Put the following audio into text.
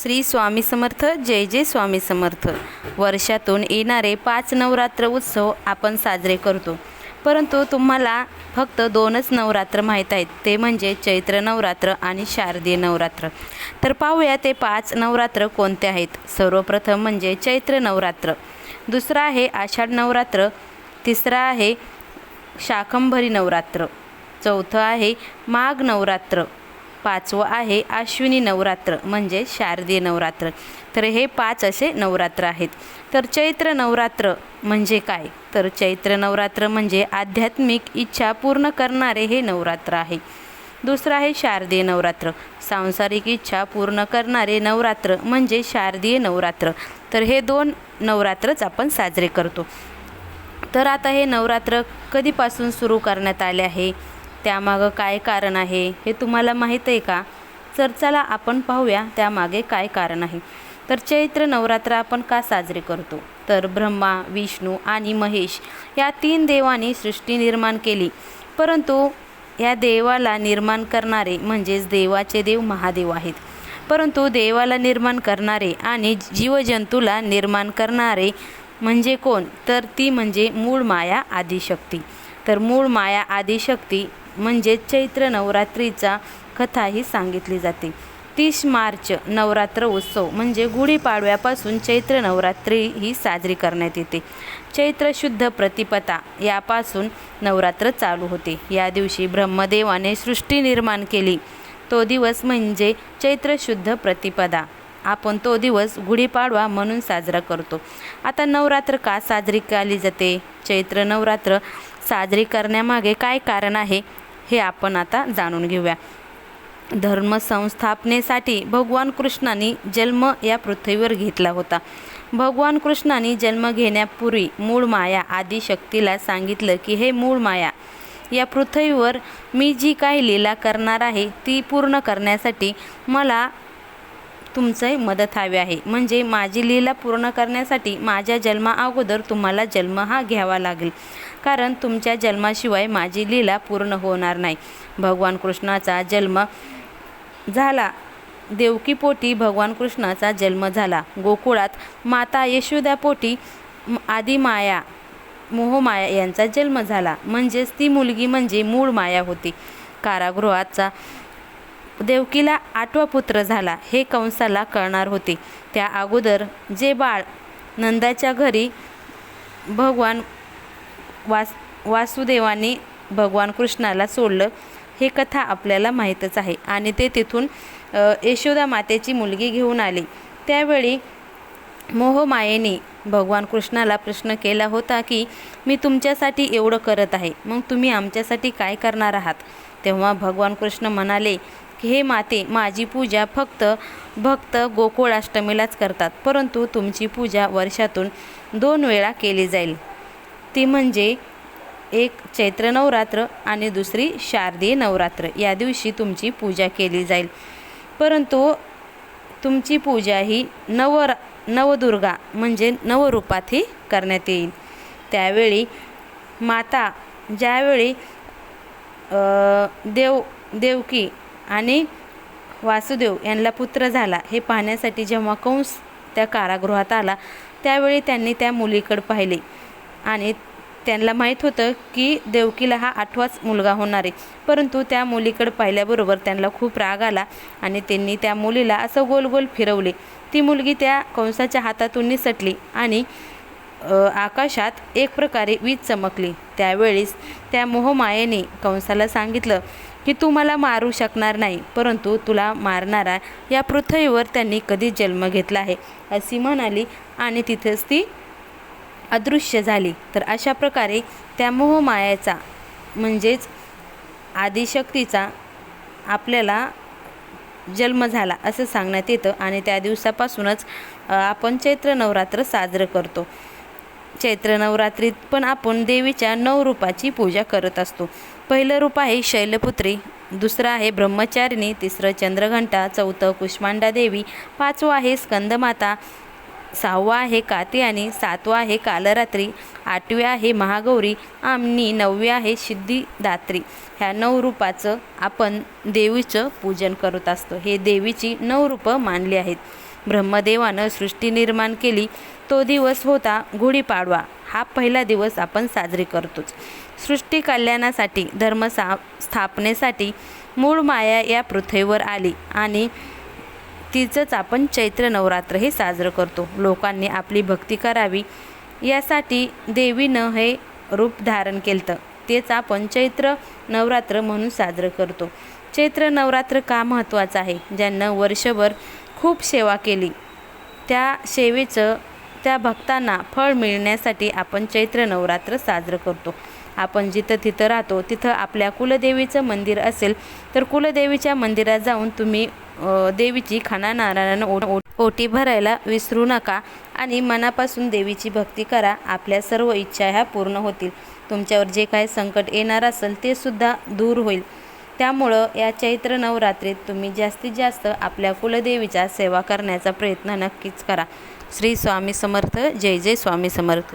श्री स्वामी समर्थ जय जय स्वामी समर्थ. वर्षातून येणारे पाच नवरात्र उत्सव आपण साजरे करतो. परंतु तुम्हाला फक्त दोनच नवरात्र माहीत आहेत. ते म्हणजे चैत्र नवरात्र आणि शारदीय नवरात्र. तर पाहूया ते पाच नवरात्र कोणते आहेत. सर्वप्रथम म्हणजे चैत्र नवरात्र. दुसरं आहे आषाढ नवरात्र. तिसरं आहे शाकंभरी नवरात्र. चौथं आहे माघ नवरात्र. पाचवं आहे आश्विनी नवरात्र म्हणजे शारदीय नवरात्र. तर हे पाच असे नवरात्र आहेत. तर चैत्र नवरात्र म्हणजे काय? तर चैत्र नवरात्र म्हणजे आध्यात्मिक इच्छा पूर्ण करणारे हे नवरात्र आहे. दुसरं आहे शारदीय नवरात्र. सांसारिक इच्छा पूर्ण करणारे नवरात्र म्हणजे शारदीय नवरात्र. तर हे दोन नवरात्रच आपण साजरे करतो. तर आता हे नवरात्र कधीपासून सुरू करण्यात आले आहे? त्यामागं काय कारण आहे हे तुम्हाला माहीत आहे का? तर चला आपण पाहूया त्यामागे काय कारण आहे. तर चैत्र नवरात्र आपण का साजरे करतो? तर ब्रह्मा विष्णू आणि महेश या तीन देवांनी सृष्टी निर्माण केली. परंतु या देवाला निर्माण करणारे म्हणजेच देवाचे देव महादेव आहेत. परंतु देवाला निर्माण करणारे आणि जीवजंतूला निर्माण करणारे म्हणजे कोण? तर ती म्हणजे मूळ माया आदिशक्ती. तर मूळ माया आदिशक्ती म्हणजे चैत्र नवरात्रीचा कथा ही सांगितली जाते. तीस मार्च नवरात्र उत्सव म्हणजे गुढीपाडव्यापासून चैत्र नवरात्री ही साजरी करण्यात येते. चैत्र शुद्ध प्रतिपदा यापासून नवरात्र चालू होते. या दिवशी ब्रह्मदेवाने सृष्टी निर्माण केली. तो दिवस म्हणजे चैत्र शुद्ध प्रतिपदा. आपण तो दिवस गुढीपाडवा म्हणून साजरा करतो. आता नवरात्र का साजरी केली जाते? चैत्र नवरात्र साजरी करण्यामागे काय कारण आहे? हे आपण आता जाणून घेऊया. धर्म संस्थापनेसाठी भगवान कृष्णाने जन्म या पृथ्वीवर घेतला होता. भगवान कृष्णाने जन्म घेण्यापूर्वी मूळ माया आदिशक्तीला सांगितलं की हे मूळ माया या पृथ्वीवर मी जी काही लीला करणार आहे ती पूर्ण करण्यासाठी मला तुमचं मदत हवी आहे. म्हणजे माझी लीला पूर्ण करण्यासाठी माझ्या जन्मा अगोदर तुम्हाला जन्म हा घ्यावा लागेल. कारण तुमच्या जन्माशिवाय माझी लीला पूर्ण होणार नाही. भगवान कृष्णाचा जन्म झाला. देवकीपोटी भगवान कृष्णाचा जन्म झाला. गोकुळात माता यशोदापोटी म- आदिमाया मोहमाया यांचा जन्म झाला. म्हणजेच ती मुलगी म्हणजे मूळ माया होती. कारागृहाचा देवकीला आठवा पुत्र झाला हे कंसाला कळणार होते. त्या अगोदर जे बाळ नंदाच्या घरी भगवान वास वासुदेवाने भगवान कृष्णाला सोडलं हे कथा आपल्याला माहीतच आहे. आणि ते तिथून यशोदा मातेची मुलगी घेऊन आले. त्यावेळी मोहमायेने भगवान कृष्णाला प्रश्न केला होता की मी तुमच्यासाठी एवढं करत आहे मग तुम्ही आमच्यासाठी काय करणार आहात? तेव्हा भगवान कृष्ण म्हणाले हे माते माझी पूजा फक्त भक्त गोकुळाष्टमीलाच करतात परंतु तुमची पूजा वर्षातून दोन वेळा केली जाईल. ती म्हणजे एक चैत्र नवरात्र आणि दुसरी शारदीय नवरात्र. या दिवशी तुमची पूजा केली जाईल. परंतु तुमची पूजा ही नव नवदुर्गा म्हणजे नवरूपातही करण्यात येईल. त्यावेळी माता ज्यावेळी देव देवकी आणि वासुदेव यांना पुत्र झाला. हे पाहण्यासाठी जेव्हा कंस त्या कारागृहात आला त्यावेळी त्यांनी त्या मुलीकडे पाहिले. आणि त्यांना माहीत होतं की देवकीला हा आठवाच मुलगा होणार आहे. परंतु त्या मुलीकडे पाहिल्याबरोबर त्यांना खूप राग आला आणि त्यांनी त्या मुलीला असं गोल गोल फिरवले. ती मुलगी त्या कंसाच्या हातातून निसटली आणि आकाशात एक प्रकारे वीज चमकली. त्यावेळीस त्या मोहमायेने कंसाला सांगितलं की तू मला मारू शकणार नाही परंतु तुला मारणारा या पृथ्वीवर त्यांनी कधीच जन्म घेतला आहे? अशी म्हणाली आणि तिथेच ती अदृश्य झाली. तर अशा प्रकारे त्या मोहमायाचा म्हणजेच आदिशक्तीचा आपल्याला जन्म झाला असं सांगण्यात येतं. आणि त्या दिवसापासूनच आपण चैत्र नवरात्र साजरं करतो. चैत्र नवरात्रीत पण आपण देवीच्या नऊ रूपाची पूजा करत असतो. पहिलं रूप आहे शैलपुत्री दुसरं आहे ब्रह्मचारिणी तिसरं चंद्रघंटा चौथं कुष्मांडा देवी पाचवं आहे स्कंदमाता सहावा आहे काती आणि सातवा आहे कालरात्री आठवी आहे महागौरी आणि नववी आहे सिद्धिदात्री. ह्या नऊ रूपाचं आपण देवीचं पूजन करत असतो. हे देवीची नऊ रूपं मानली आहेत. ब्रह्मदेवानं सृष्टी निर्माण केली तो दिवस होता गुढीपाडवा. हा पहिला दिवस आपण साजरी करतोच. सृष्टी कल्याणासाठी धर्म सा स्थापनेसाठी मूळ माया या पृथ्वीवर आली आणि तिचंच आपण चैत्र नवरात्र हे साजरं करतो. लोकांनी आपली भक्ती करावी यासाठी देवीनं हे रूप धारण केलं तेच आपण चैत्र नवरात्र म्हणून साजरं करतो. चैत्र नवरात्र का महत्त्वाचं आहे? ज्यांना वर्षभर खूप सेवा केली. त्या सेवेचं त्या भक्तांना फळ मिळण्यासाठी आपण चैत्र नवरात्र साजरं करतो. आपण जिथं तिथं राहतो तिथं आपल्या कुलदेवीचं मंदिर असेल तर कुलदेवीच्या मंदिरात जाऊन तुम्ही देवीची खाना नारायण ओ ओ- ओटी भरायला विसरू नका आणि मनापासून देवीची भक्ती करा. आपल्या सर्व इच्छा ह्या पूर्ण होतील. तुमच्यावर जे काही संकट येणार असेल ते सुद्धा दूर होईल. त्यामुळं या चैत्र नवरात्रीत तुम्ही जास्तीत जास्त आपल्या कुलदेवीच्या सेवा करण्याचा प्रयत्न नक्कीच करा. श्री स्वामी समर्थ. जय जय स्वामी समर्थ.